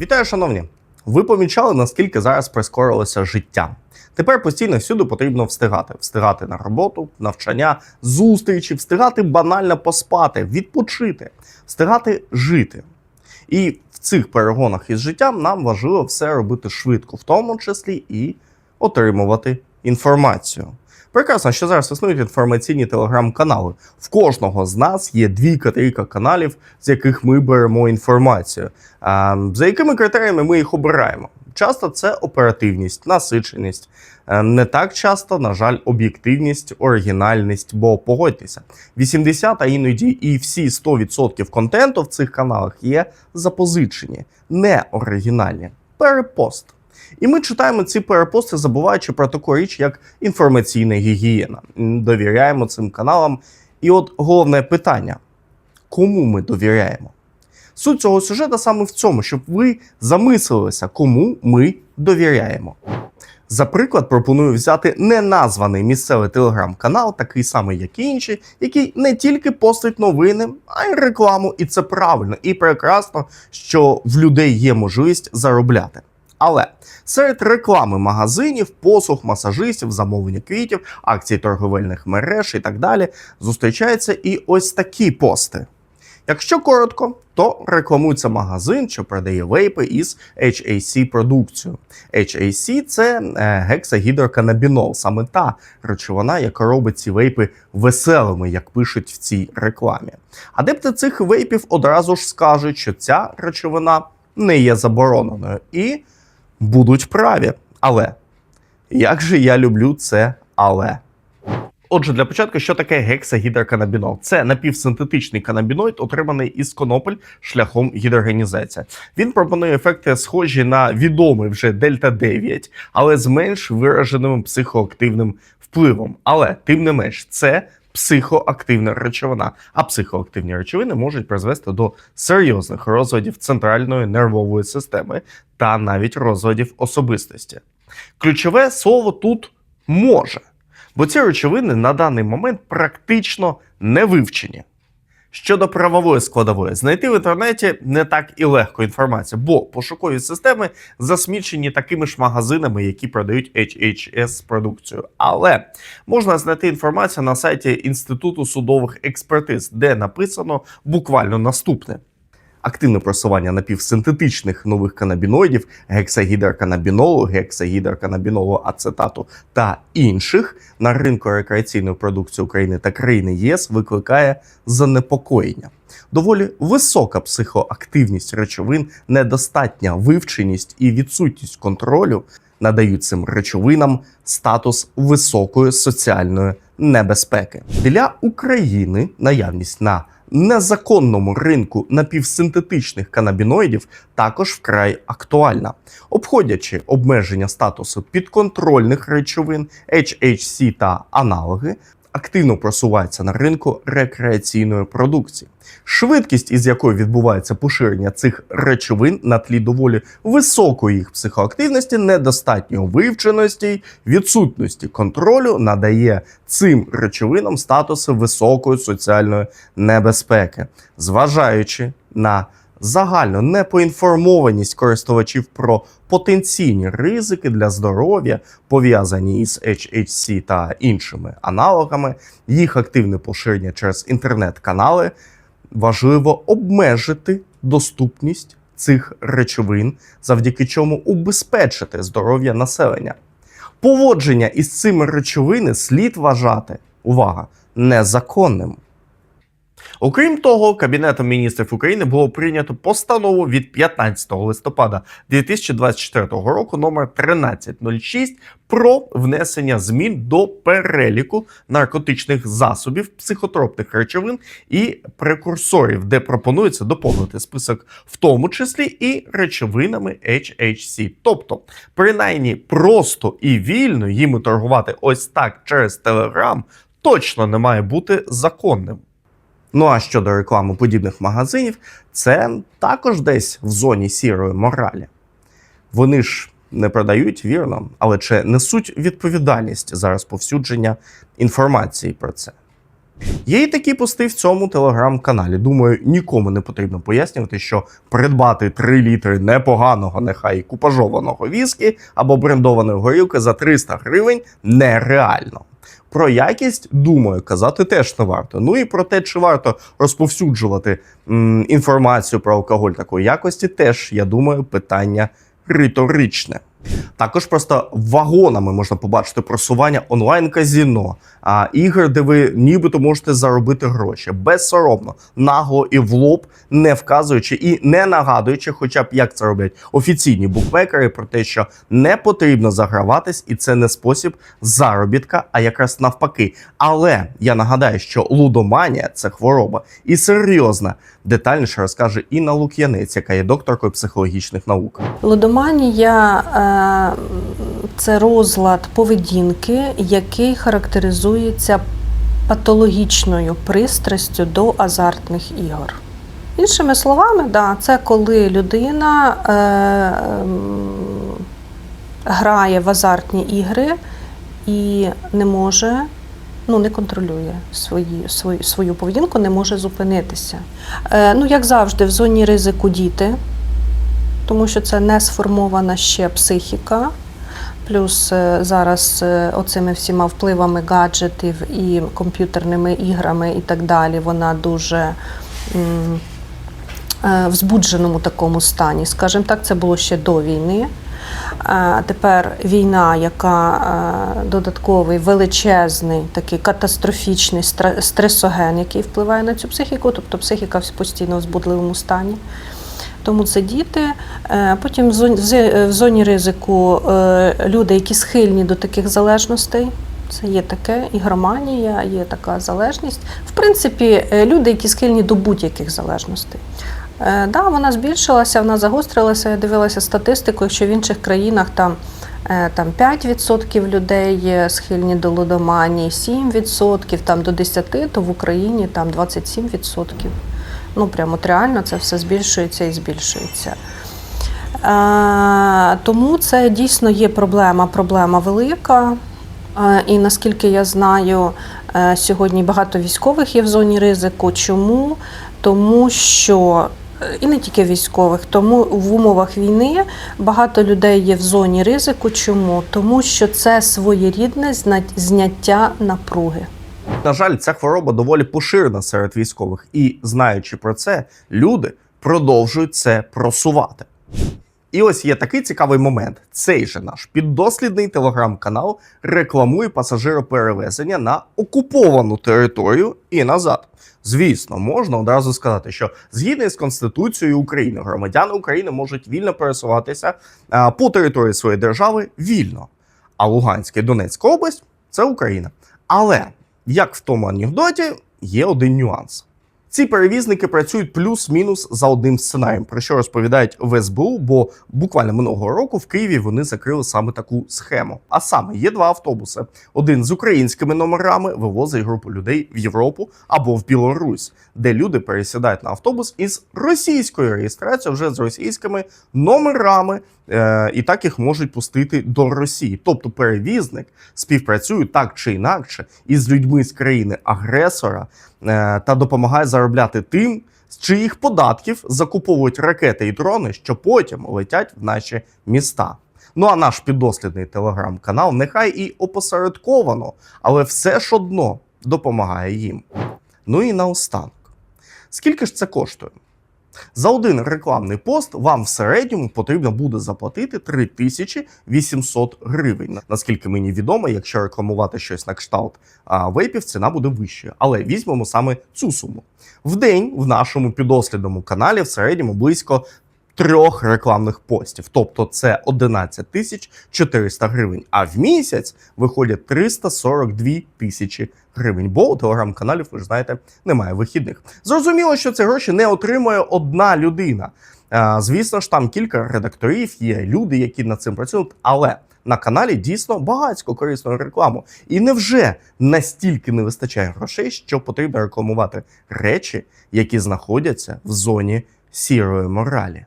Вітаю, шановні! Ви помічали, наскільки зараз прискорилося життя. Тепер постійно всюди потрібно встигати: встигати на роботу, навчання, зустрічі, встигати банально поспати, відпочити, встигати жити. І в цих перегонах із життям нам важливо все робити швидко, в тому числі і отримувати інформацію. Прекрасно, що зараз існують інформаційні телеграм-канали. В кожного з нас є двійка-трійка каналів, з яких ми беремо інформацію. За якими критеріями ми їх обираємо? Часто це оперативність, насиченість. Е, Не так часто, на жаль, об'єктивність, оригінальність, бо погодьтеся, 80, а іноді і всі 100% контенту в цих каналах є запозичені, не оригінальні. Перепост. І ми читаємо ці перепости, забуваючи про таку річ, як інформаційна гігієна. Довіряємо цим каналам. І от головне питання: кому ми довіряємо? Суть цього сюжету саме в цьому, щоб ви замислилися, кому ми довіряємо. За приклад, пропоную взяти неназваний місцевий телеграм-канал, такий самий, як і інші, який не тільки постить новини, а й рекламу. І це правильно і прекрасно, що в людей є можливість заробляти. Але серед реклами магазинів, послуг, масажистів, замовлення квітів, акцій торговельних мереж і так далі зустрічаються і ось такі пости. Якщо коротко, то рекламується магазин, що продає вейпи із HAC продукцією. HAC – це е, гексагідроканабінол, саме та речовина, яка робить ці вейпи веселими, як пишуть в цій рекламі. Адепти цих вейпів одразу ж скажуть, що ця речовина не є забороненою, і будуть праві. Але як же я люблю це але. Отже, для початку, що таке гексагідроканабінол? Це напівсинтетичний канабіноїд, отриманий із конопель шляхом гідрогенізації. Він пропонує ефекти, схожі на відомий вже дельта 9, але з менш вираженим психоактивним впливом. Але тим не менш, це психоактивна речовина. А психоактивні речовини можуть призвести до серйозних розладів центральної нервової системи та навіть розладів особистості. Ключове слово тут може бо ці речовини на даний момент практично не вивчені. Щодо правової складової, знайти в інтернеті не так і легко інформацію, бо пошукові системи засмічені такими ж магазинами, які продають HHS продукцію. Але можна знайти інформацію на сайті Інституту судових експертиз, де написано буквально наступне. Активне просування напівсинтетичних нових канабіноїдів, гексагідроканабінолу, гексагідроканабінолу ацетату та інших на ринку рекреаційної продукції України та країни ЄС викликає занепокоєння. Доволі висока психоактивність речовин, недостатня вивченість і відсутність контролю надають цим речовинам статус високої соціальної небезпеки для України. Наявність на незаконному ринку напівсинтетичних канабіноїдів також вкрай актуальна, обходячи обмеження статусу підконтрольних речовин HHC та аналоги. Активно просувається на ринку рекреаційної продукції, швидкість, із якою відбувається поширення цих речовин на тлі доволі високої їх психоактивності, недостатньої вивченості, відсутності контролю надає цим речовинам статуси високої соціальної небезпеки, зважаючи на загальну непоінформованість користувачів про потенційні ризики для здоров'я, пов'язані із HHC та іншими аналогами, їх активне поширення через інтернет-канали, важливо обмежити доступність цих речовин, завдяки чому убезпечити здоров'я населення. Поводження із цими речовини слід вважати, увага, незаконним. Окрім того, Кабінетом міністрів України було прийнято постанову від 15 листопада 2024 року номер 1306 про внесення змін до переліку наркотичних засобів, психотропних речовин і прекурсорів, де пропонується доповнити список, в тому числі і речовинами HHC. Тобто, принаймні просто і вільно їми торгувати ось так через Telegram точно не має бути законним. Ну а щодо реклами подібних магазинів, це також десь в зоні сірої моралі. Вони ж не продають вірно, але чи несуть відповідальність за розповсюдження інформації про це. Є і такі пости в цьому телеграм-каналі. Думаю, нікому не потрібно пояснювати, що придбати 3 літри непоганого, нехай купажованого віскі або брендованої горілки за 300 гривень нереально. Про якість, думаю, казати теж не варто. Ну і про те, чи варто розповсюджувати м, інформацію про алкоголь такої якості, теж я думаю, питання риторичне. Також просто вагонами можна побачити просування онлайн-казіно, а ігор, де ви нібито можете заробити гроші безсоромно, нагло і в лоб, не вказуючи і не нагадуючи, хоча б як це роблять офіційні букмекери, про те, що не потрібно заграватись, і це не спосіб заробітка, а якраз навпаки. Але я нагадаю, що лудоманія це хвороба і серйозна. Детальніше розкаже Інна Лук'янець, яка є докторкою психологічних наук. Лудоманія е, це розлад поведінки, який характеризується патологічною пристрастю до азартних ігор. Іншими словами, да, це коли людина е, ем, грає в азартні ігри і не може, ну не контролює свої, свою, свою поведінку, не може зупинитися. Е, ну, як завжди, в зоні ризику діти тому що це не сформована ще психіка. Плюс е, зараз е, оцими всіма впливами гаджетів і комп'ютерними іграми і так далі, вона дуже е, в збудженому такому стані. Скажімо так, це було ще до війни. А тепер війна, яка додатковий величезний, такий катастрофічний стресоген, який впливає на цю психіку, тобто психіка в постійно в збудливому стані. Тому це діти. Е, Потім в зоні, ризику е, люди, які схильні до таких залежностей. Це є таке, ігроманія, є така залежність. В принципі, е, люди, які схильні до будь-яких залежностей. Е, Да, вона збільшилася, вона загострилася. Я дивилася статистику, якщо в інших країнах там, е, там 5% людей є схильні до лудоманії, 7%, там до 10%, то в Україні там 27%. Ну, прямо от реально це все збільшується і збільшується. Е, тому це дійсно є проблема, проблема велика. Е, І наскільки я знаю, е, сьогодні багато військових є в зоні ризику. Чому? Тому що і не тільки військових, тому в умовах війни багато людей є в зоні ризику. Чому? Тому що це своєрідне зняття напруги. На жаль, ця хвороба доволі поширена серед військових, і знаючи про це, люди продовжують це просувати. І ось є такий цікавий момент. Цей же наш піддослідний телеграм-канал рекламує пасажироперевезення на окуповану територію і назад. Звісно, можна одразу сказати, що згідно з Конституцією України, громадяни України можуть вільно пересуватися по території своєї держави вільно. А Луганська і Донецька область це Україна. Але як в тому анекдоті, є один нюанс. Ці перевізники працюють плюс-мінус за одним сценарієм, про що розповідають в СБУ, бо буквально минулого року в Києві вони закрили саме таку схему. А саме є два автобуси: один з українськими номерами вивозить групу людей в Європу або в Білорусь, де люди пересідають на автобус із російською реєстрацією, вже з російськими номерами, і так їх можуть пустити до Росії. Тобто перевізник співпрацює так чи інакше із людьми з країни агресора е, та допомагає заробляти тим, з чиїх податків закуповують ракети і дрони, що потім летять в наші міста. Ну а наш піддослідний телеграм-канал нехай і опосередковано, але все ж одно допомагає їм. Ну і наостанок. Скільки ж це коштує? За один рекламний пост вам в середньому потрібно буде заплатити 3800 гривень. Наскільки мені відомо, якщо рекламувати щось на кшталт а, вейпів, ціна буде вищою. Але візьмемо саме цю суму. В день в нашому підослідному каналі в середньому близько трьох рекламних постів. Тобто це 11 тисяч 400 гривень. А в місяць виходять 342 тисячі гривень. Бо у телеграм-каналів, ви ж знаєте, немає вихідних. Зрозуміло, що ці гроші не отримує одна людина. Звісно ж, там кілька редакторів, є люди, які над цим працюють, але на каналі дійсно багатько корисної реклами. І невже настільки не вистачає грошей, що потрібно рекламувати речі, які знаходяться в зоні сірої моралі?